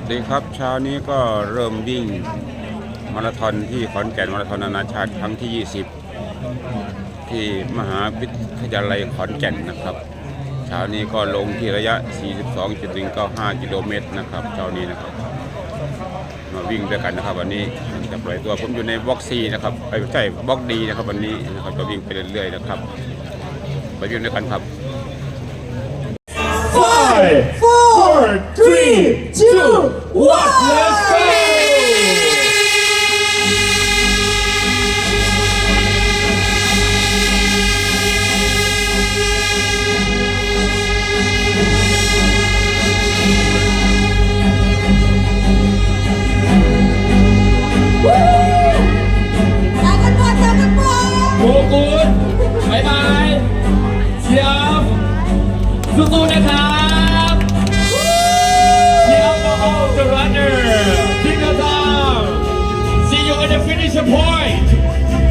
วัสดีครับเช้านี้ก็เริ่มวิ่งมาราธอนที่ขอนแก่นมาราธอนนานาชาติครั้งที่ 20 ที่มหาวิทยาลัยขอนแก่นนะครับเช้านี้ก็ลงที่ระยะ 42.195 กิโลเมตรนะครับเช้านี้นะครับ มาวิ่งด้วยกันนะครับ วันนี้จะปล่อยตัวผมอยู่ในบล็อกซีนะครับไปใช่บล็อกดีนะครับวันนี้นะครับจะวิ่งไปเรื่อยๆนะครับไปวิ่งด้วยกันครับ Five, four, 4, 3, 2, 1.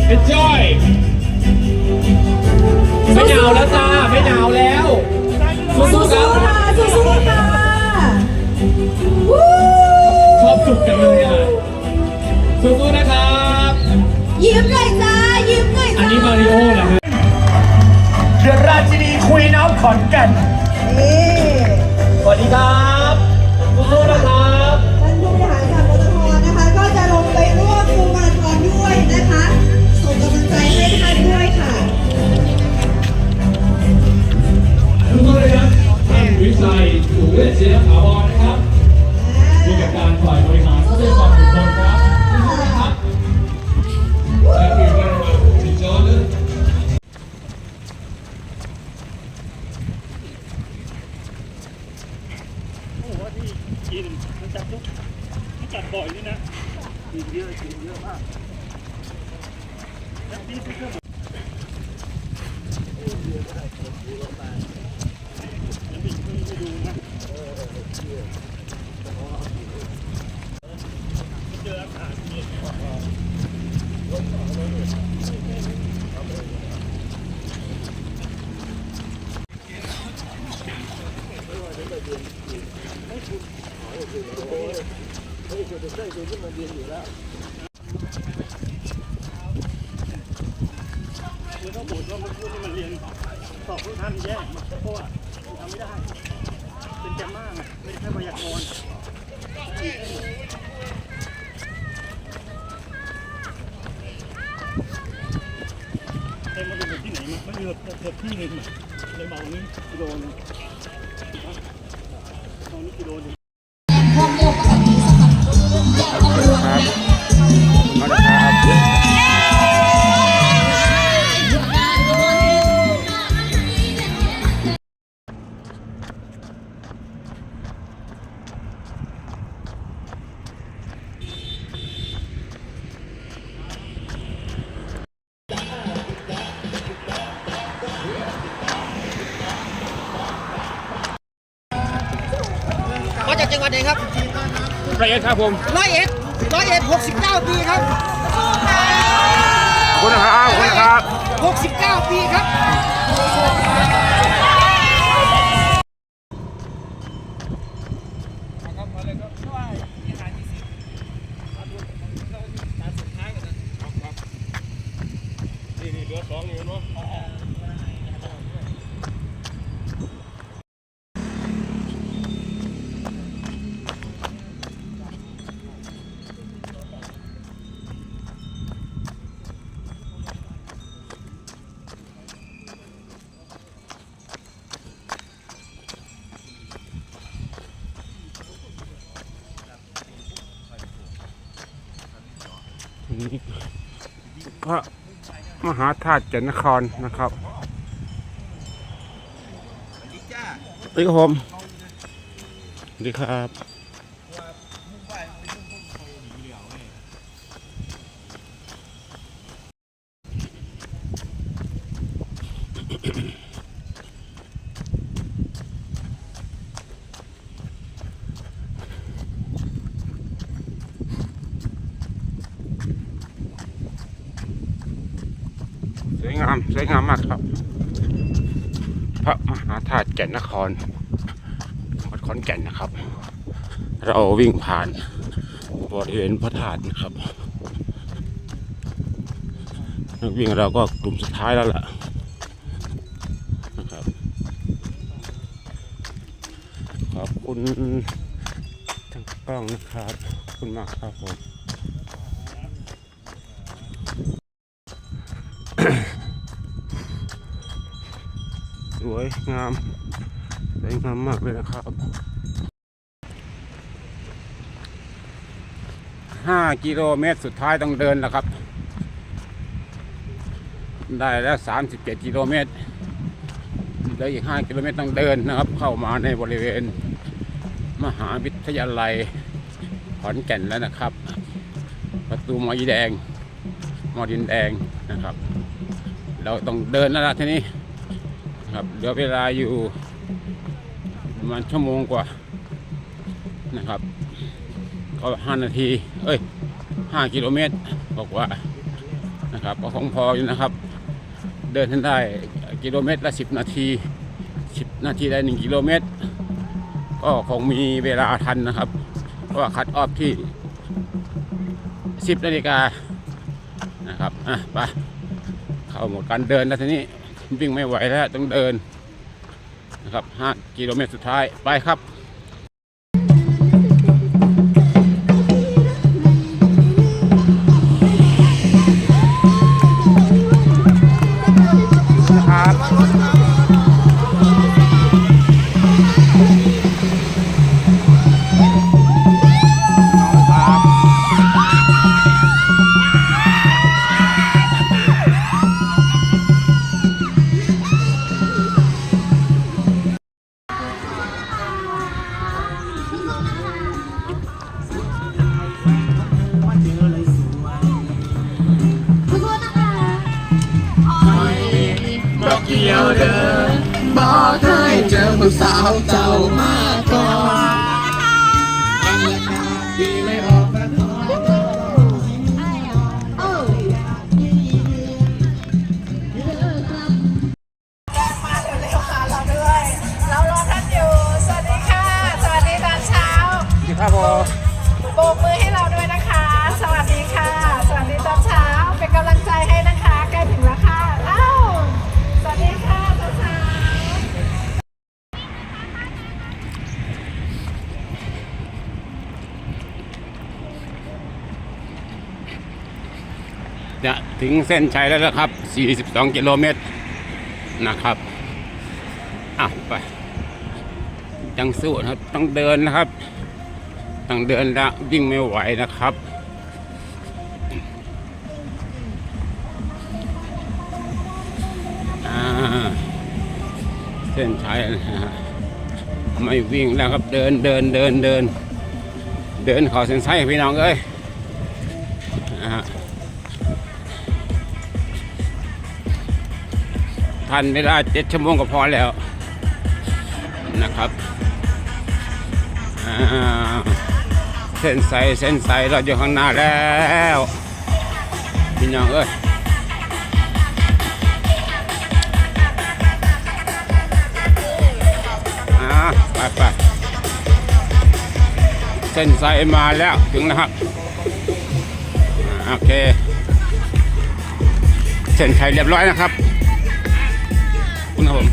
Enjoy ไนมันจัดทุกมันจัดบ่อยด้วยนะกินเยอะกินเยอะมากแล้วนี่คือเครื่องยังไม่ไม่ดูนะเจออากาศเย็นคือต้องบ่นว่ามันพูดที่มันเรียนสอบทุกท่านแย่เพราะว่าทำไม่ได้ เป็นแกมมาไงไม่ใช่พยากรณ์เต็มมาเป็นที่ไหนมาไม่เกือบเกือบที่หนึ่งเลยเบอกนี้กิโลนึงตอนนี้กิโลนึง จากจังหวัดไหนครับไรเอ็ดครับผมร้อยเอ็ดร้อยเอ็ดหกสิบเก้าปีครับขอบคุณนะครับขอบคุณนะครับหกสิบเก้าปีครับ พระมหาธาตุเจนนครนะครับสวัสดีจ้าสวัสดีครับผมสวัสดีครับส วยงามสวยงามมากครับ พระมหาธาตุแก่นนครวัดขอนแก่นนะครับ เราวิ่งผ่านบริเวณพระธาตุนะครับนักวิ่งเราก็กลุ่มสุดท้ายแล้วล่ะนะครับ ขอบคุณทางกล้องนะครับ ขอบคุณมากครับผม วยงามสวยงามมากเลยนะครับห้ากิโลเมตรสุดท้ายต้องเดินแล้วครับ ได้แล้วสามสิบเจ็ดกิโลเมตรเหลืออีกห้ากิโลเมตรต้องเดินนะครับ เข้ามาในบริเวณ มหาวิทยาลัยขอนแก่นแล้วนะครับ ประตูมอยีแดง มอดินแดงนะครับ เราต้องเดินแล้วล่ะทีนี้ ครับเหลือเวลาอยู่ประมาณชั่วโมงกว่านะครับ ก็ห้านาที เอ้ยห้ากิโลเมตรบอกว่านะครับก็คงพออยู่นะครับ เดินทันได้กิโลเมตรละสิบนาทีสิบนาทีได้หนึ่งกิโลเมตร ก็คงมีเวลาทันนะครับ เพราะว่าคัดออฟที่สิบนาฬิกานะครับ อะไปเข้าหมดการเดินแล้วทีนี้ วิ่งไม่ไหวแล้วต้องเดินนะครับ5กิโลเมตรสุดท้ายไปครับครับ เรา ถึงเส้นชัยแล้วนะครับ 42 กิโลเมตรนะครับ อะไปยังสู้นะครับ ต้องเดินนะครับ ต้องเดินล้ววิ่งไม่ไหวนะครับอ่าเส้นชัยนะฮะไม่วิ่งแล้วครับเดินเดินเดินเดิน เดินขอเส้นชัยพี่น้องเอ้ยนะฮะ ทันเวลาเจ็ดชั่วโมงก็พอแล้วนะครับเส้นใสเส้นใสเราอยู่ข้างหน้าแล้วพี่น้องเอ้ยอ่าไปไปเส้นใสมาแล้วถึงนะครับโอเค เส้นชัยเรียบร้อยนะครับ คุณครับผม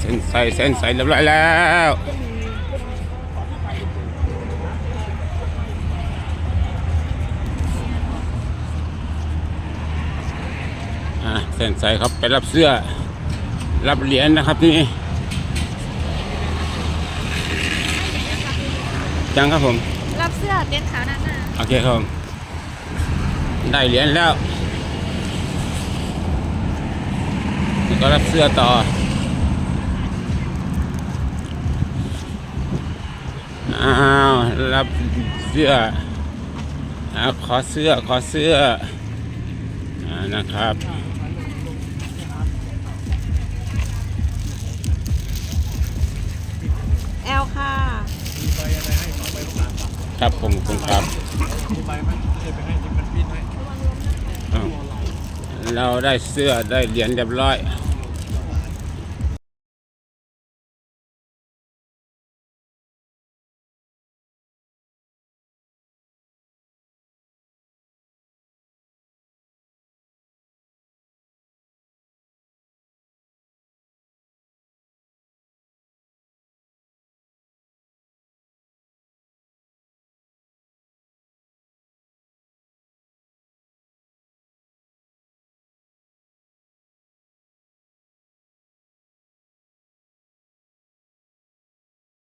เส้นใสเส้นใสเรียบร้อยแล้วอ่าเส้นใสครับไปรับเสื้อ รับเหรียญนะครับที่นี่จังครับผม รับเสื้อเต้นขาวหน้าหน้าโอเคครับผมได้เหรียญแล้วแล้วก็รับเสื้อต่ออ้าวรับเสื้ออาขอเสื้อขอเสื้ออ่านะครับแอลค่ะ ครับผมคุณครับเราได้เสื้อได้เหรียญเรียบร้อย